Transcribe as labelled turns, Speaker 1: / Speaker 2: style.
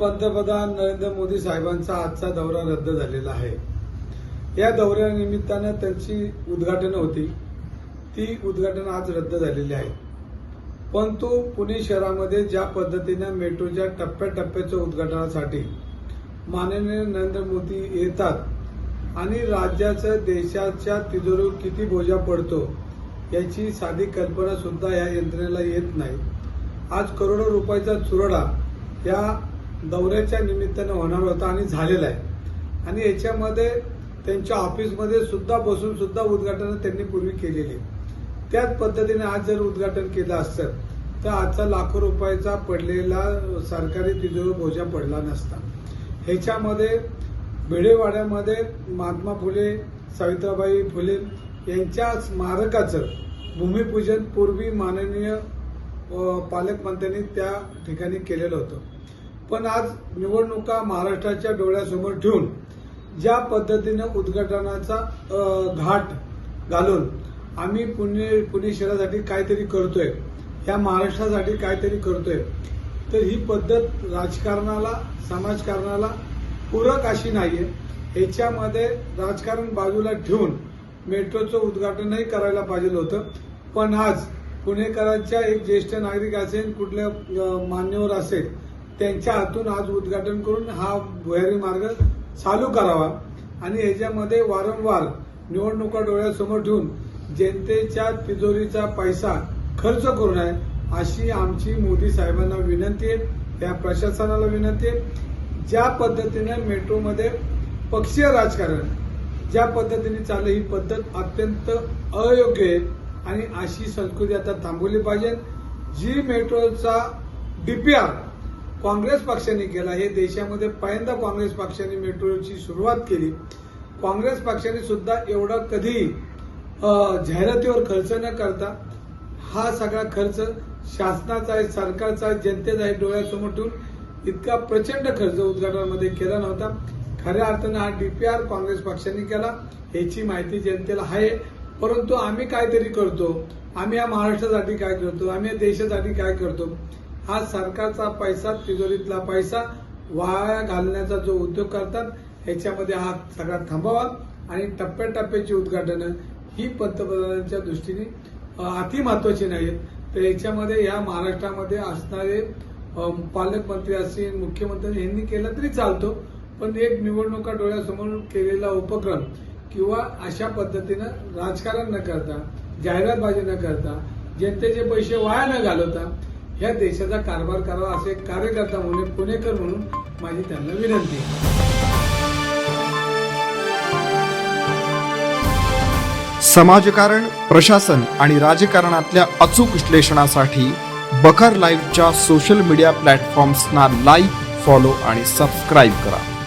Speaker 1: पंतप्रधान नरेंद्र मोदी साहेबांचा आजचा दौरा रद्द झालेला आहे. या दौऱ्यानिमित्तानं त्यांची उद्घाटनं होती ती उद्घाटन आज रद्द झालेली आहे परंतु पुणे शहरामध्ये ज्या पद्धतीनं मेट्रोच्या टप्प्याटप्प्याच्या उद्घाटनासाठी माननीय नरेंद्र मोदी येतात आणि राज्याचं देशाच्या तिजोरीवर किती बोजा पडतो याची साधी कल्पना सुद्धा या यंत्रणेला येत नाही. आज करोडो रुपयाचा चुरडा या दौऱ्याच्या निमित्तानं होणार होता आणि झालेला आहे. आणि याच्यामध्ये त्यांच्या ऑफिसमध्ये सुद्धा बसून सुद्धा उद्घाटन त्यांनी पूर्वी केलेली त्याच पद्धतीने आज जर उद्घाटन केलं असतं तर आजचा लाखो रुपयाचा पडलेला सरकारी तिजोरी बोजा पडला नसता. ह्याच्यामध्ये भिडेवाड्यामध्ये महात्मा फुले सावित्रीबाई फुले यांच्या स्मारकाचं भूमिपूजन पूर्वी माननीय पालकमंत्र्यांनी त्या ठिकाणी केलेलं होतं. पण आज निवडणुका महाराष्ट्राच्या डोळ्यासमोर ठेवून ज्या पद्धतीनं उद्घाटनाचा घाट घालून आम्ही पुणे पुणे शहरासाठी काहीतरी करतोय या महाराष्ट्रासाठी काहीतरी करतोय तर ही पद्धत राजकारणाला समाजकारणाला पूरक अशी नाहीये. याच्यामध्ये राजकारण बाजूला ठेवून मेट्रोचं उद्घाटनही करायला पाहिजे होतं. पण आज पुणेकरांच्या एक ज्येष्ठ नागरिक असेल कुठल्या मान्यवर असेल त्यांच्या हातून आज उद्घाटन करून हा भुयारी मार्ग चालू करावा आणि याच्यामध्ये वारंवार निवडणुका डोळ्यासमोर ठेवून जनतेच्या तिजोरीचा पैसा खर्च करू नये अशी आमची मोदी साहेबांना विनंती आहे त्या प्रशासनाला विनंती आहे. ज्या पद्धतीने मेट्रोमध्ये पक्षीय राजकारण ज्या पद्धतीने चाललं ही पद्धत अत्यंत अयोग्य आहे आणि अशी संस्कृती आता थांबवली पाहिजे. जी मेट्रोचा डीपीआर काँग्रेस पक्षाने केला हे देशामध्ये पहिल्यांदा काँग्रेस पक्षाने मेट्रोची सुरुवात केली. काँग्रेस पक्षाने सुद्धा एवढा कधी जाहिरातीवर खर्च न करता हा सगळा खर्च शासनाचा आहे सरकारचा आहे जनतेचा आहे डोळ्यासमोर ठेवून इतका प्रचंड खर्च उद्घाटनामध्ये केला नव्हता. खऱ्या अर्थानं हा डीपीआर काँग्रेस पक्षाने केला याची माहिती जनतेला आहे. परंतु आम्ही काहीतरी करतो. आम्ही या महाराष्ट्रासाठी काय करतो? आम्ही या देशासाठी काय करतो? हा सरकारचा पैसा तिजोरीतला पैसा वाया घालण्याचा जो उद्योग करतात ह्याच्यामध्ये हा सगळा थांबावा आणि टप्प्याटप्प्याची उद्घाटनं ही पंतप्रधानांच्या दृष्टीने अति महत्वाची नाहीत. तर याच्यामध्ये या महाराष्ट्रामध्ये असणारे पालकमंत्री असतील मुख्यमंत्री यांनी केलं तरी चालतो पण एक निवडणुका डोळ्यासमोर केलेला उपक्रम किंवा अशा पद्धतीनं राजकारण न करता जाहिरातबाजी न करता जनतेचे पैसे वाया न घालवता या देशाचा कारभार करावा असे कार्यकर्ता म्हणून पुणेकर म्हणून माझी त्यांना विनंती आहे.
Speaker 2: समाजकारण प्रशासन आणि राजकारणातल्या अचूक विश्लेषणासाठी बखर लाईव्हच्या सोशल मीडिया प्लॅटफॉर्म्सना लाईक फॉलो आणि सबस्क्राईब करा.